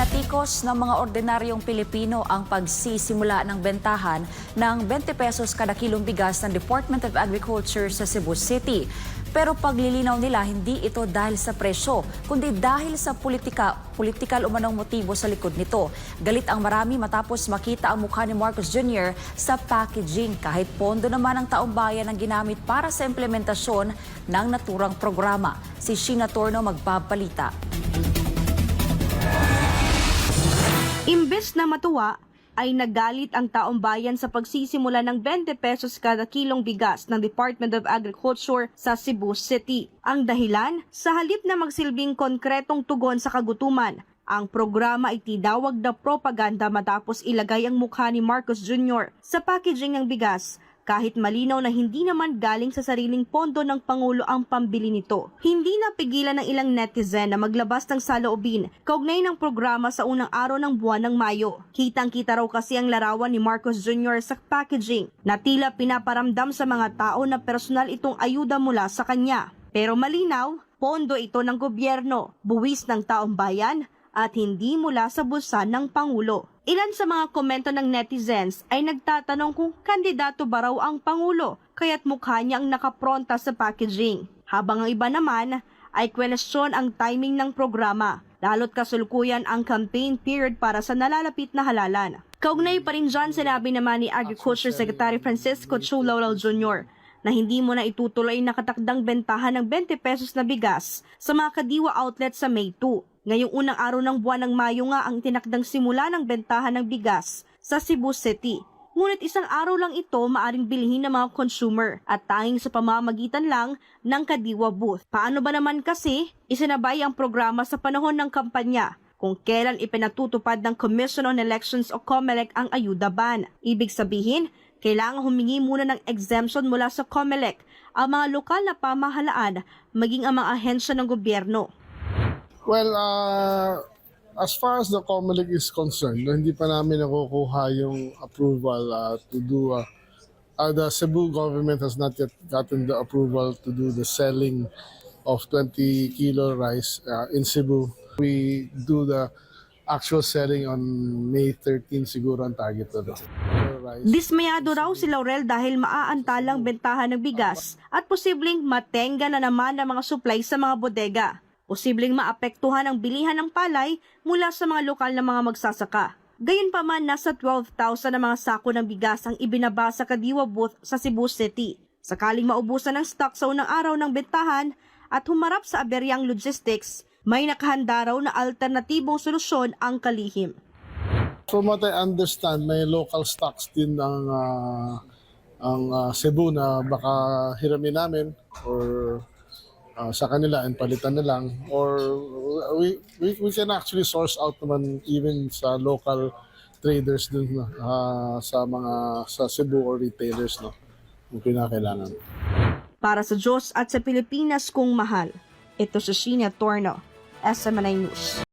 Binatikos ng mga ordinaryong Pilipino ang pagsisimula ng bentahan ng 20 pesos kada kilong bigas ng Department of Agriculture sa Cebu City. Pero paglilinaw nila, hindi ito dahil sa presyo, kundi dahil sa politika, politikal umanong motibo sa likod nito. Galit ang marami matapos makita ang mukha ni Marcos Jr. sa packaging kahit pondo naman ang taong bayan ang ginamit para sa implementasyon ng naturang programa. Si Sheena Torno magpapalita. Imbes na matuwa, ay nagalit ang taong bayan sa pagsisimula ng 20 pesos kada kilong bigas ng Department of Agriculture sa Cebu City. Ang dahilan, sa halip na magsilbing konkretong tugon sa kagutuman, ang programa ay tinawag na propaganda matapos ilagay ang mukha ni Marcos Jr. sa packaging ng bigas kahit malinaw na hindi naman galing sa sariling pondo ng Pangulo ang pambili nito. Hindi napigilan ng ilang netizen na maglabas ng saloobin kaugnay ng programa sa unang araw ng buwan ng Mayo. Kitang-kita raw kasi ang larawan ni Marcos Jr. sa packaging na tila pinaparamdam sa mga tao na personal itong ayuda mula sa kanya. Pero malinaw, pondo ito ng gobyerno, buwis ng taong bayan at hindi mula sa bulsa ng Pangulo. Ilan sa mga komento ng netizens ay nagtatanong kung kandidato ba raw ang Pangulo kaya't mukha niya ang nakapronta sa packaging. Habang ang iba naman ay question ang timing ng programa, lalo't kasulkuyan ang campaign period para sa nalalapit na halalan. Kaugnay pa rin dyan sinabi naman ni Agriculture Secretary Francisco Chu Laurel Jr. na hindi mo na itutuloy ang nakatakdang bentahan ng 20 pesos na bigas sa mga kadiwa outlet sa May 2. Ngayong unang araw ng buwan ng Mayo nga ang tinakdang simula ng bentahan ng bigas sa Cebu City. Ngunit isang araw lang ito maaring bilhin ng mga consumer at tanging sa pamamagitan lang ng Kadiwa booth. Paano ba naman kasi isinabay ang programa sa panahon ng kampanya kung kailan ipinatutupad ng Commission on Elections o COMELEC ang ayuda ban? Ibig sabihin, kailangan humingi muna ng exemption mula sa COMELEC ang mga lokal na pamahalaan maging ang mga ahensya ng gobyerno. Well, uh, as far as the COMELEC is concerned, hindi pa namin nakukuha yung approval uh, to do, uh, uh, the Cebu government has not yet gotten the approval to do the selling of 20 kilo rice uh, in Cebu. We do the actual selling on May 13 siguro ang target na. Dismayado raw si Laurel dahil maaantalang bentahan ng bigas at posibleng matenga na naman ang mga supply sa mga bodega. Posibleng maapektuhan ang bilihan ng palay mula sa mga lokal na mga magsasaka. Gayunpaman, nasa 12,000 na mga sako ng bigas ang ibinaba sa Kadiwa booth sa Cebu City. Sakaling maubusan ng stock sa unang araw ng bentahan at humarap sa aberyang logistics, may nakahanda raw na alternatibong solusyon ang kalihim. From what I understand, may local stocks din ang ah, ang ah, Cebu na baka hiramin namin or ah, sa kanila and palitan na lang or we, we we can actually source out naman even sa local traders dun ah, sa mga sa Cebu or retailers no kung kinakailangan. Para sa Diyos at sa Pilipinas kung mahal. Ito si Sheena Torno, SMNI News.